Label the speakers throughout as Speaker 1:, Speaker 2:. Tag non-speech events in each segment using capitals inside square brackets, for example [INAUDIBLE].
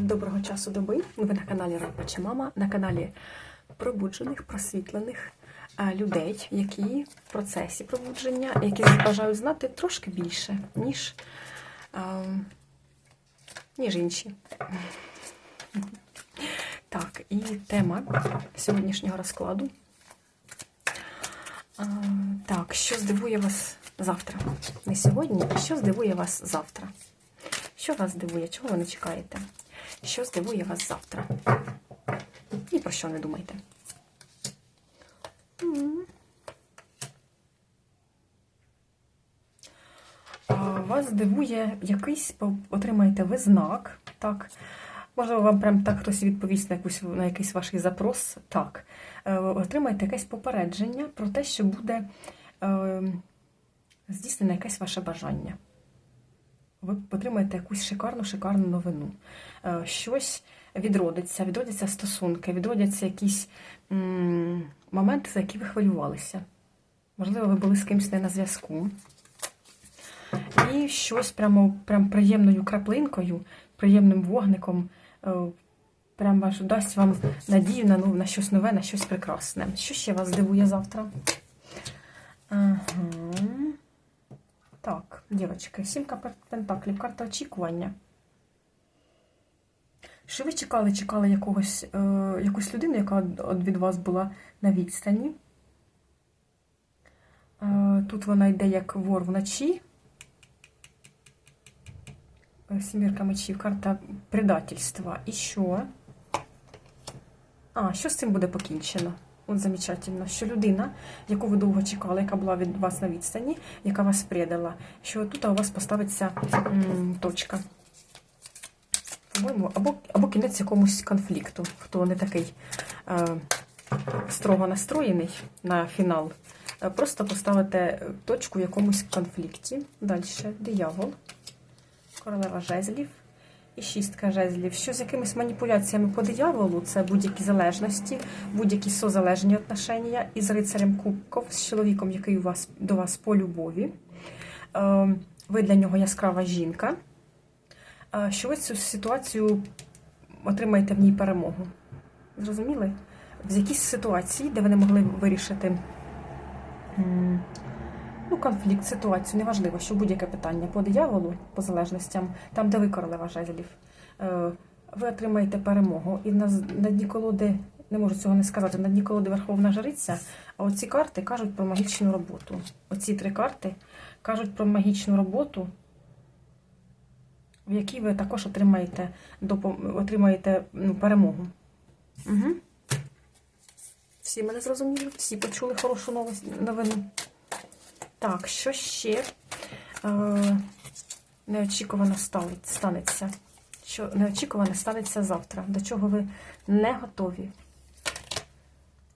Speaker 1: Доброго часу доби. Ви на каналі Робоча Мама, на каналі пробуджених, просвітлених людей, які в процесі пробудження, які бажають знати трошки більше, ніж, ніж інші. Так, і тема сьогоднішнього розкладу. Так, що здивує вас завтра? Не сьогодні, а що здивує вас завтра? Що вас здивує? Чого ви не чекаєте? Що здивує вас завтра? І про що не думайте. Вас здивує якийсь, отримаєте ви знак, так. Можливо, вам прям так хтось відповість на, якусь, на якийсь ваш запрос. Так. Е, Отримаєте якесь попередження про те, що буде е, здійснене якесь ваше бажання ви отримаєте якусь шикарну, шикарну новину. Е, Щось відродиться, відродяться стосунки, відродяться якісь моменти, за які ви хвилювалися. Можливо, ви були з кимось не на зв'язку. І щось прямо прям приємною краплинкою, приємним вогником е, прям дасть вам надію на, ну, на щось нове, на щось прекрасне. Що ще вас здивує завтра? Ага. Так, дівчатки, сімка пентаклів, карта очікування. Що ви чекали? Чекали якогось, е, якусь людину, яка від вас була на відстані. Е, тут вона йде як вор вночі. Е, Сімірка мечів, карта предательства. І що? А, що з цим буде покінчено? От замечательно, що людина, яку ви довго чекали, яка була від вас на відстані, яка вас предала, що тут у вас поставиться точка. По-моєму, або, або кінець якомусь конфлікту, хто не такий е, строго настроєний на фінал. е, Просто поставите точку в якомусь конфлікті. Далі диявол, королева жезлів і шістка жезлів. Що з якимись маніпуляціями по дияволу, це будь-які залежності, будь-які созалежні отношення із рицарем кубков, з чоловіком, який у вас до вас по любові. Е, Ви для нього яскрава жінка. Що ви цю ситуацію отримаєте в ній перемогу? Зрозуміли? В якійсь ситуації, де ви не могли вирішити ну, конфлікт, ситуацію, неважливо, що будь-яке питання по дияволу, по залежностям, там, де ви королева жезлів, е, ви отримаєте перемогу. І на, на дні колоди, не можу цього не сказати, на дні колоди Верховна Жриця, а оці карти кажуть про магічну роботу. Оці три карти кажуть про магічну роботу, в якій ви також отримаєте, отримаєте ну, перемогу. Угу. Всі мене зрозуміли, всі почули хорошу новину. Так, що ще е, неочікувано станеться? Що неочікувано станеться завтра? До чого ви не готові?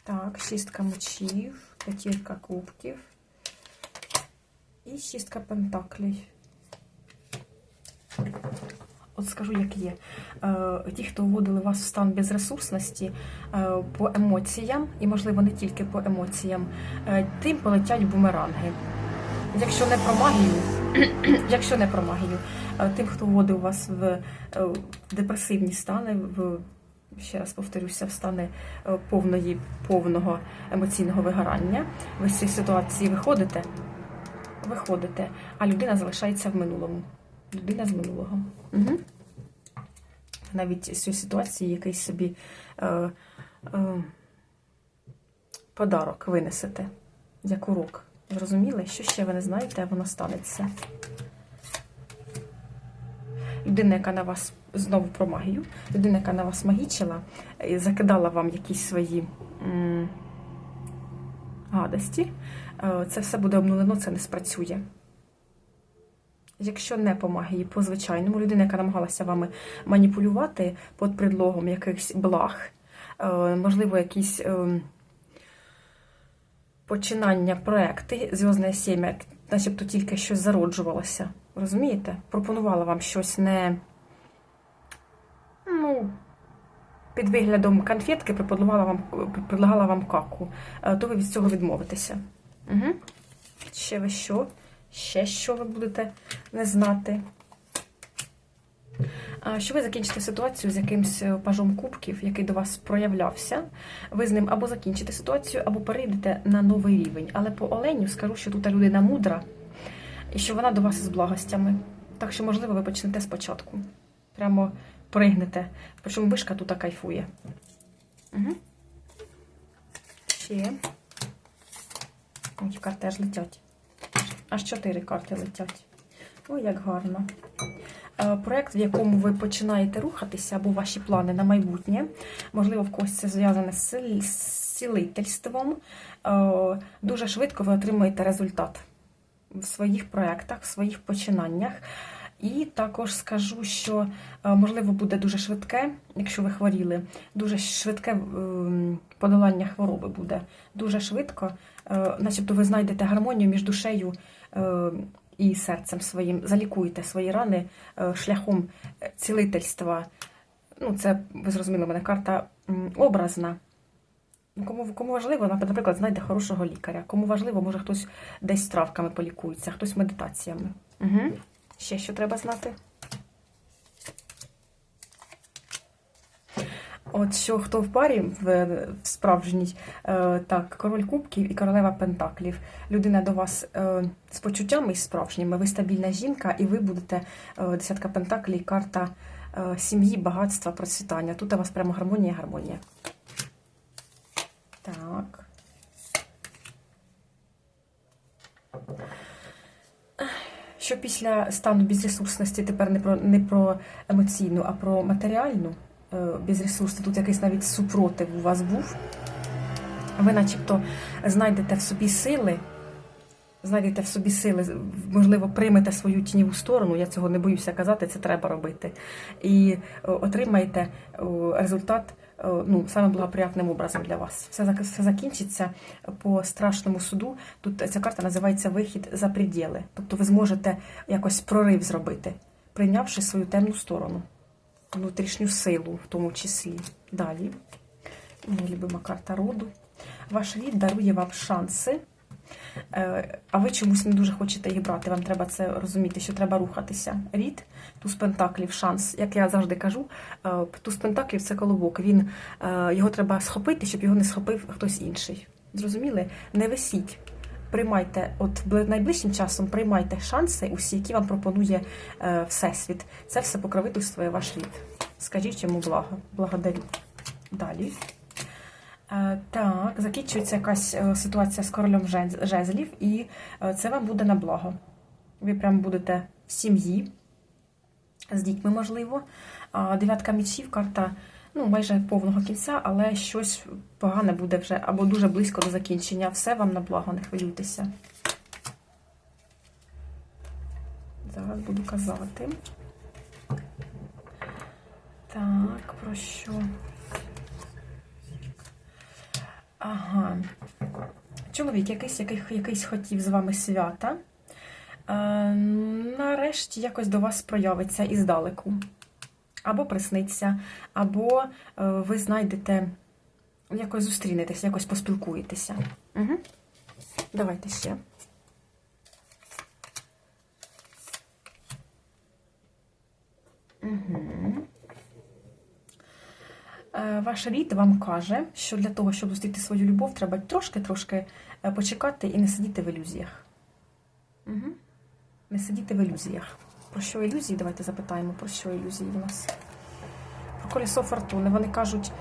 Speaker 1: Так, шістка мечів, п'ятірка кубків і шістка пентаклів. От скажу, як є. Е, Ті, хто вводили вас в стан безресурсності е, по емоціям, і, можливо, не тільки по емоціям, е, тим полетять бумеранги. Якщо не про магію, [CLEARS THROAT] якщо не про магію, тим, хто вводив вас в депресивні стани, в ще раз повторюся, в стани повної, повного емоційного вигорання, ви з цієї ситуації виходите, виходите, а людина залишається в минулому. Людина з минулого. Угу. Навіть з цієї ситуації якийсь собі е, е, подарок винесете, як урок. Зрозуміли? Що ще ви не знаєте, а воно станеться. Людина, яка на вас знову про магію, людина, яка на вас магічила, закидала вам якісь свої м, гадості, е, це все буде обнулено, це не спрацює. Якщо не по магії, по звичайному, людина, яка намагалася вами маніпулювати під предлогом якихось благ, е, можливо, якісь е, починання проекти Зв'язне сім'я, начебто тільки щось зароджувалося. Розумієте? Пропонувала вам щось не ну, під виглядом конфетки, предлагала вам, предлагала вам каку, е, то ви від цього відмовитеся. Угу. Ще ви що? Ще що ви будете не знати? що ви закінчите ситуацію з якимсь е, пажом кубків, який до вас проявлявся. Ви з ним або закінчите ситуацію, або перейдете на новий рівень. Але по оленю скажу, що тут людина мудра і що вона до вас із благостями. Так що, можливо, ви почнете спочатку. Прямо пригнете. Причому вишка тут кайфує. Угу. Ще. Ой, карти аж летять. Аж чотири карти летять. Ой, як гарно. Проєкт, в якому ви починаєте рухатися, або ваші плани на майбутнє. Можливо, в когось це зв'язане з цілительством. Е, Дуже швидко ви отримаєте результат в своїх проєктах, в своїх починаннях. І також скажу, що е, можливо буде дуже швидке, якщо ви хворіли, дуже швидке ем, подолання хвороби буде дуже швидко, Е, начебто ви знайдете гармонію між душею е, і серцем своїм, залікуєте свої рани е, шляхом цілительства. Ну, це ви зрозуміли, мене карта образна. Кому, кому важливо, наприклад, знайде хорошого лікаря. Кому важливо, може хтось десь травками полікується, хтось медитаціями. Угу. Ще що треба знати? От що хто в парі в, в справжній, е, так, король кубків і королева пентаклів. Людина до вас е, з почуттями і справжніми, ви стабільна жінка, і ви будете е, десятка пентаклів, карта е, сім'ї, багатства, процвітання. Тут у вас прямо гармонія, гармонія. Так. Що після стану безресурсності тепер не про не про емоційну, а про матеріальну е, тут якийсь навіть супротив у вас був. Ви начебто знайдете в собі сили, знайдете в собі сили, можливо, приймете свою тіньову сторону, я цього не боюся казати, це треба робити. І е, отримаєте е, результат ну, саме благоприятним образом для вас. Все, все закінчиться по страшному суду. Тут ця карта називається вихід за приділи. Тобто ви зможете якось прорив зробити, прийнявши свою темну сторону, внутрішню силу в тому числі. Далі. Моя любима карта роду. Ваш рід дарує вам шанси. Е, А ви чомусь не дуже хочете їх брати. Вам треба це розуміти, що треба рухатися. Рід, туз пентаклів, шанс. Як я завжди кажу, е, туз пентаклів це колобок. Він, е, його треба схопити, щоб його не схопив хтось інший. Зрозуміли? Не висіть. Приймайте, от найближчим часом приймайте шанси, усі, які вам пропонує Всесвіт. Це все покровительствує ваш рід. Скажіть йому благо. Благодарю. Далі. Е, Так, закінчується якась е, ситуація з королем жезлів, і е, це вам буде на благо. Ви прям будете в сім'ї, з дітьми, можливо. Дев'ятка мічів, карта ну, майже повного кінця, але щось погане буде вже або дуже близько до закінчення. Все вам на благо, не хвилюйтеся. Зараз буду казати. Так, про що? Ага. Чоловік якийсь, який, якийсь хотів з вами свята. Е, нарешті якось до вас проявиться іздалеку. Або присниться, або е, ви знайдете, якось зустрінетеся, якось поспілкуєтеся. Угу. Давайте ще. Угу. Ваш рід вам каже, що для того, щоб зустріти свою любов, треба трошки-трошки е, почекати і не сидіти в ілюзіях. Угу. Не сидіти в ілюзіях. Про що ілюзії? Давайте запитаємо, про що ілюзії у нас. Про колесо фортуни. Вони кажуть,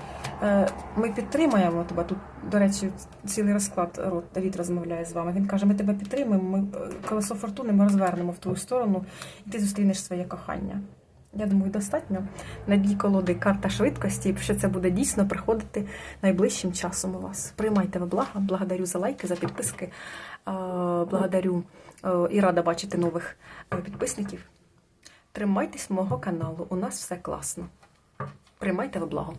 Speaker 1: е, ми підтримаємо тебе. Тут, до речі, цілий розклад рот Давід розмовляє з вами. Він каже, ми тебе підтримуємо, ми е, колесо фортуни ми розвернемо в твою сторону, і ти зустрінеш своє кохання. Я думаю, достатньо. На дні колоди карта швидкості, що це буде дійсно приходити найближчим часом у вас. Приймайте ви блага, благодарю за лайки, за підписки. Благодарю е, і рада бачити нових е, підписників. Тримайтесь мого каналу, у нас все класно. Приймайте ви благо.